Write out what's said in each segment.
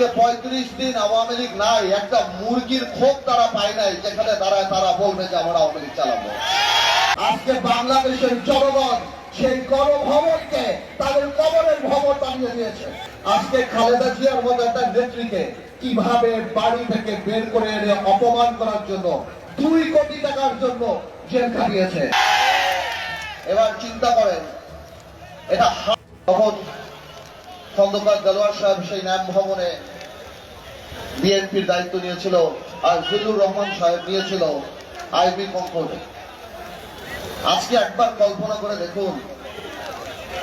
আজকে পঁয়ত্রিশ দিন আওয়ামী লীগ নাই, একটা মুরগির খোপ তারা পায় নাই, যেখানে দাঁড়ায় তারা বলবে যে আমরা আওয়ামী লীগ চালাবো। আজকে বাংলাদেশের জনগণ সেই গণভবনকে তাদের কবরের ভবন বানিয়ে দিয়েছে। আজকে খালেদা জিয়ার মতো একটা নেত্রীকে কীভাবে বাড়ি থেকে বের করে এনে অপমান করার জন্য, দুই কোটি টাকার জন্য জেল খাটিয়েছে। এবার চিন্তা করেন, এটা খন্দকার দেলোয়ার সাহেব সেই ন্যাম ভবনে বিএনপির দায়িত্ব নিয়েছিল আর জিল্লুর রহমান সাহেব, নিয়েছিল আইবি কঙ্কনে আজকে একবার কল্পনা করে দেখুন,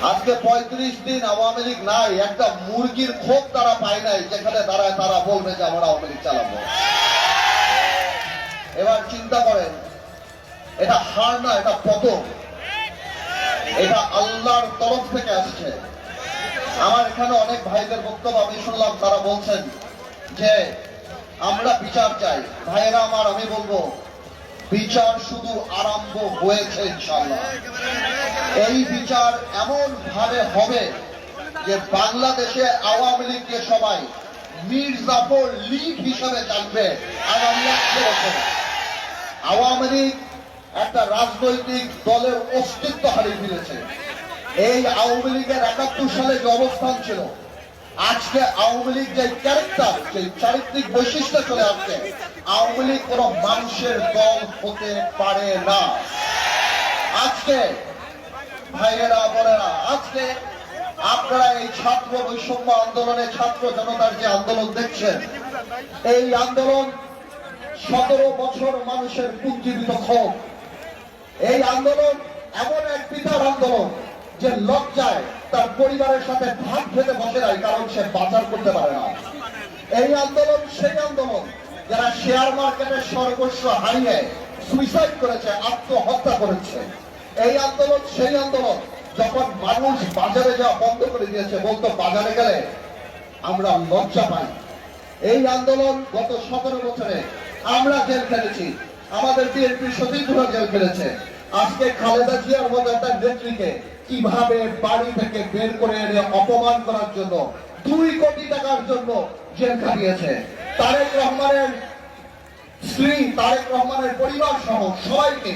আজকে পঁয়ত্রিশ দিন আওয়ামী লীগ নাই, একটা মুরগির খোপ তারা পায় নাই, যেখানে দাঁড়ায় তারা বলবে যে আমরা আওয়ামী লীগ চালাবো। এবার চিন্তা করেন, এটা হার না, এটা পতন। এটা আল্লাহর তরফ থেকে আসছে। আমার এখানে অনেক ভাইদের বক্তব্য আমি শুনলাম, তারা বলছেন যে আমরা বিচার চাই। ভাইয়েরা আমার, আমি বলব, বিচার শুধু আরম্ভ হয়েছে ইনশাল্লাহ এই বিচার এমন ভাবে হবে যে বাংলাদেশে আওয়ামী লীগকে সবাই মীর জাফর লীগ হিসাবে জানবে আগামী একশো বছরে। আওয়ামী লীগ একটা রাজনৈতিক দলের অস্তিত্ব হারিয়ে ফেলেছে। এই আওয়ামী লীগের একাত্তর সালে যে অবস্থান ছিল আজকে আওয়ামী লীগ যে ক্যারেক্টার সেই চারিত্রিক বৈশিষ্ট্য চলে আসছে। আওয়ামী লীগ কোন মানুষের দল হতে পারে না। আজকে ভাইয়েরা, বোনেরা, আজকে আপনারা এই ছাত্র বৈষম্য আন্দোলনে, ছাত্র জনতার যে আন্দোলন দেখছেন, এই আন্দোলন সতেরো বছর মানুষের পুঞ্জীবিত ক্ষোভ। এই আন্দোলন এমন এক পিতার আন্দোলন যে লজ্জায় তার পরিবারের সাথে ভাত খেতে বসে নাই, কারণ সে বাজার করতে পারে না। এই আন্দোলন, সেই আন্দোলন যারা শেয়ার মার্কেটের সর্বস্ব হারিয়ে সুইসাইড করেছে, আত্মহত্যা করেছে, এই আন্দোলন, সেই আন্দোলন যখন মানুষ বাজারে যাওয়া বন্ধ করে দিয়েছে, বলতো বাজারে গেলে আমরা লজ্জা পাই। এই আন্দোলন গত সতেরো বছরে আমরা জেল খেলেছি, আমাদের বিএনপির সচিবরা জেল খেলেছে। আজকে খালেদা জিয়ার মতো একটা নেত্রীকে কীভাবে বাড়ি থেকে বের করে এনে অপমান করার জন্য দুই কোটি টাকার জন্য জেল খাটিয়েছে? তারেক রহমানের স্ত্রী, তারেক রহমানের পরিবার সহ সবাইকে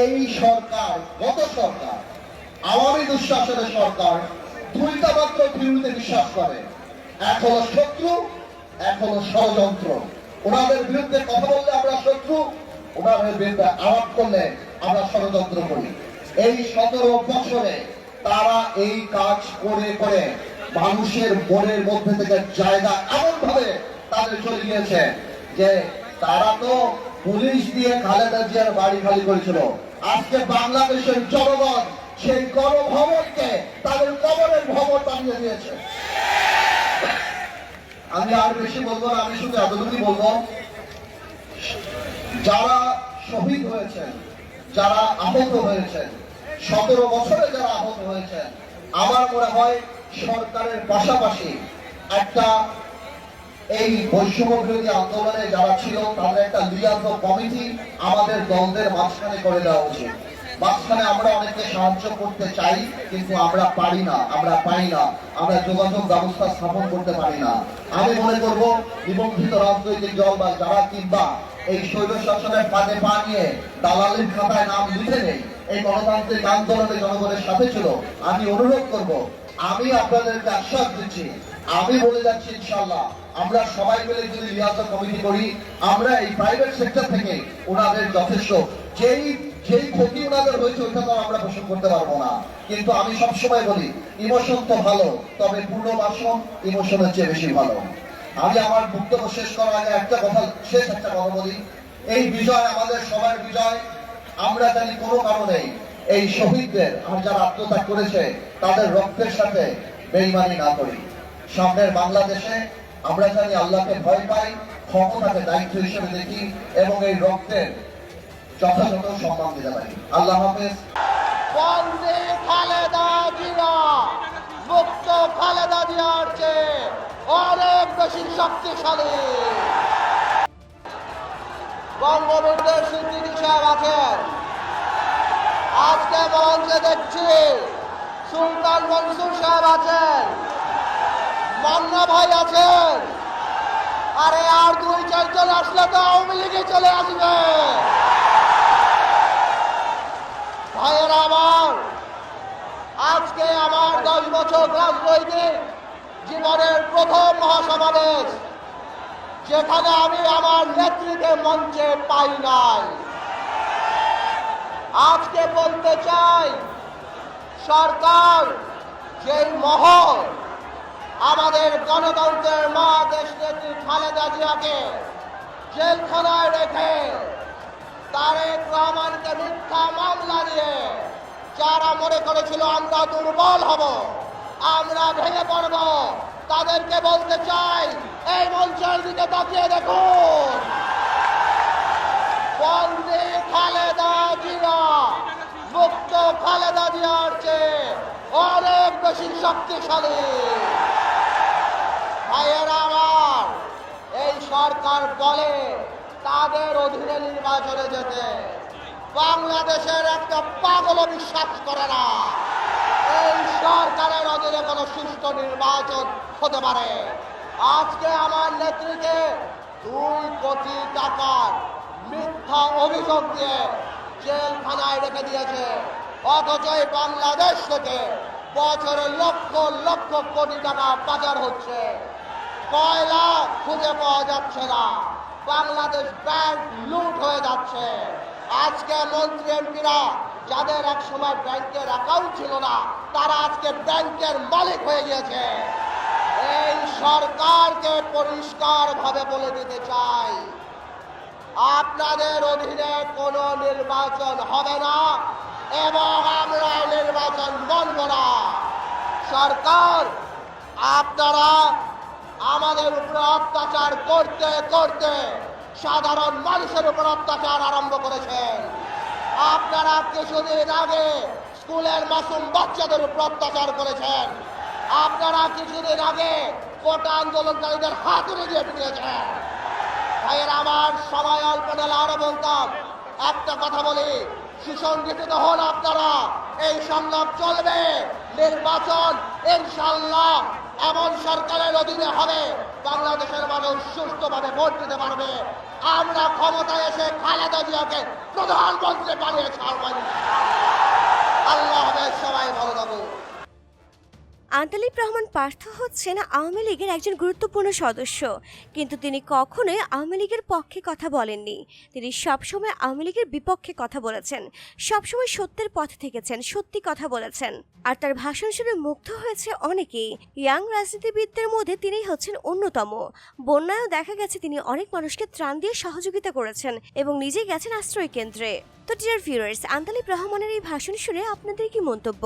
এই সরকার, গত সরকার, আওয়ামী দুঃশাসনের সরকার দুইটা মাত্র থিওরিতে বিশ্বাস করে। এক হলো শত্রু, এক হলো ষড়যন্ত্র। ওনাদের বিরুদ্ধে কথা বললে আমরা শত্রু, ওনাদের বিরুদ্ধে আলাপ করলে আমরা ষড়যন্ত্র করি। এই সতেরো বছরে তারা এই কাজ করে করে মানুষের মনের মধ্যে থেকে জায়গা এমন ভাবে তাদের চলে গিয়েছে যে তারা তো পুলিশ দিয়ে খালেদা জিয়ার বাড়ি খালি করেছিল। আজকে বাংলাদেশের জনগণ সেই গণভবনকে তাদের কবরের ভবন বানিয়ে দিয়েছে। আমি আর বেশি বলব না, আমি শুধু এতটুকুই বলব, যারা শহীদ হয়েছেন যারা আহত হয়েছেন। সতেরো বছরে যারা আহত হয়েছেন, আমার মনে হয় সরকারের পাশাপাশি একটা এই বৈষম্য আন্দোলনে যারা ছিল, তাদের একটা লিয়াজ কমিটি আমাদের দ্বন্দ্বের মাঝখানে করে দেওয়া উচিত। মাঝখানে আমরা অনেককে সাহায্য করতে চাই, কিন্তু আমরা পারি না, আমরা পাই না, আমরা যোগাযোগ ব্যবস্থা স্থাপন করতে পারি না। আমি মনে করব, নিবন্ধিত রাজনৈতিক দল বা যারা কিংবা এই শৈল শাসনের ফাঁদে পা নিয়ে দালালির খাতায় নাম লিখে নেই, এই গণতান্ত্রিক আন্দোলনে জনগণের সাথে ছিল, আমি অনুরোধ করব, আমি আপনাদেরকে আশ্বাস দিচ্ছি, আমি বলে যাচ্ছি ইনশাল্লাহ আমরা সবাই মিলে যদি রিয়াজত কমিটি করি, আমরা এই প্রাইভেট সেক্টর থেকে ওনাদের যথেষ্ট, যেই যেই ক্ষতি ওনাদের হয়েছে ওইটা তো আমরা পোষণ করতে পারব না। কিন্তু আমি সবসময় বলি ইমোশন তো ভালো, তবে পুনর্বাসন ইমোশনের চেয়ে বেশি ভালো। আমি আমার বক্তব্য শেষ করার আগে একটা কথা, শেষ একটা কথা বলি। এই বিজয় আমাদের সবার বিজয়। আমরা জানি কোনো কারণে এই শহীদদের আর যারা আত্মত্যাগ করেছে, তাদের রক্তের সাথে বেইমানি না করি। সামনের বাংলাদেশে আমরা জানি আল্লাহকে ভয় পাই, ক্ষমতাকে দায়িত্ব হিসেবে দেখি, এবং এই রক্তের যথাযথ সম্মান দিতে পারি। আল্লাহ হাফেজ। খালেদা জিয়া, মুক্ত খালেদা জিয়ার চেয়ে অনেক বেশি শক্তিশালী। বঙ্গবন্ধুর স্বীকৃতি সাহেব আছেন। আজকে মঞ্চে দেখছি সুলতান মনসুর সাহেব আছেন। মান্না ভাই আছেন। নির্বাচন আসলে তো আওয়ামী লীগে চলে আসবে। ভাইয়েরা আমার, আজকে আমার দশ বছর রাজনৈতিক জীবনের প্রথম মহাসমাবেশ, যেখানে আমি আমার নেতৃত্বে মঞ্চে পাই নাই। আজকে বলতে চাই, সরকার যেই মহল আমাদের গণতন্ত্রের মা দেশ নেত্রী খালেদা জিয়াকে জেলখানায় রেখে তারেক রহমানকে মিথ্যা মামলা দিয়ে যারা মনে করেছিল আমরা দুর্বল হব, আমরা ভেঙে পড়ব, তাদেরকে বলতে চাই, এই মঞ্চের দিকে তাকিয়ে দেখুন। বন্দে খালেদা জিয়া, মুক্ত খালেদা জিয়ার চেয়ে অনেক বেশি শক্তিশালী। ভাইয়েরা আমার, এই সরকার বলে তাদের অধীনে নির্বাচনে যেতে বাংলাদেশের একটা পাগল বিশ্বাস করে না। এই সরকারের অধীনে কোনো সুষ্ঠু নির্বাচন হতে পারে। আজকে আমার নেতৃত্বে দুই কোটি টাকার মিথ্যা অভিযোগ দিয়ে জেলখানায় রেখে দিয়েছে। অথচ এই বাংলাদেশ থেকে বছরে লক্ষ লক্ষ কোটি টাকা পাচার হচ্ছে। কয়লা খুঁজে পাওয়া যাচ্ছে না। বাংলাদেশ ব্যাংক লুট হয়ে যাচ্ছে। আজকে মন্ত্রী এমপিরা, যাদের এক সময় ব্যাংকের অ্যাকাউন্ট ছিল না, তারা আজকে ব্যাংকের মালিক হয়ে গিয়েছে। এই সরকারকে পরিষ্কার ভাবে বলে দিতে চাই, আপনাদের অধীনে কোনো নির্বাচন হবে না এবং আমরা নির্বাচন বলব না। সরকার, আপনারা আমাদের উপরে অত্যাচার করতে করতে সাধারণ মানুষের উপর অত্যাচার আরম্ভ করেছেন। আপনারা কিছুদিন আগে স্কুলের মাসুম বাচ্চাদের উপর অত্যাচার করেছেন। আপনারা কিছুদিন আগে কোটা আন্দোলনকারীদের হাতুড়ি দিয়ে পিটিয়েছেন। ভাইয়ের, আমার সময় অল্প দিলে আরও বলতাম। একটা কথা বলি, সুসংগঠিত হন আপনারা, এই সংলাপ চলবে। নির্বাচন ইনশাল্লাহ এমন সরকারের অধীনে হবে, বাংলাদেশের মানুষ সুস্থভাবে ভোট দিতে পারবে। আমরা ক্ষমতায় এসে খালেদা জিয়াকে প্রধানমন্ত্রী বানিয়ে ছাড়বেন আল্লাহ সবাই ভালো থাকুন। আন্তালিব রহমান পার্থ হচ্ছেন আওয়ামী লীগের একজন গুরুত্বপূর্ণ সদস্য। কিন্তু তিনি কখনোই আওয়ামী লীগের পক্ষে কথা বলেননি। তিনি সবসময় আওয়ামী লীগের বিপক্ষে কথা বলেছেন। সবসময় সত্যের পথে থেকেছেন, সত্যি কথা বলেছেন। আর তার ভাষণ শুনে মুগ্ধ হয়েছে অনেকেই। ইয়াং রাজনীতিবিদদের মধ্যে তিনিই হচ্ছেন অন্যতম। বন্যায়ও দেখা গেছে তিনি অনেক মানুষকে ত্রাণ দিয়ে সহযোগিতা করেছেন এবং নিজে গেছেন আশ্রয় কেন্দ্রে। তো ডিয়ার ভিউয়ার্স আন্তালিব রহমানের এই ভাষণ শুনে আপনাদের কি মন্তব্য?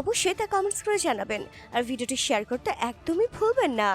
অবশ্যই তা কমেন্টস করে জানাবেন। আর ভিডিওটি শেয়ার করতে একদমই ভুলবেন না।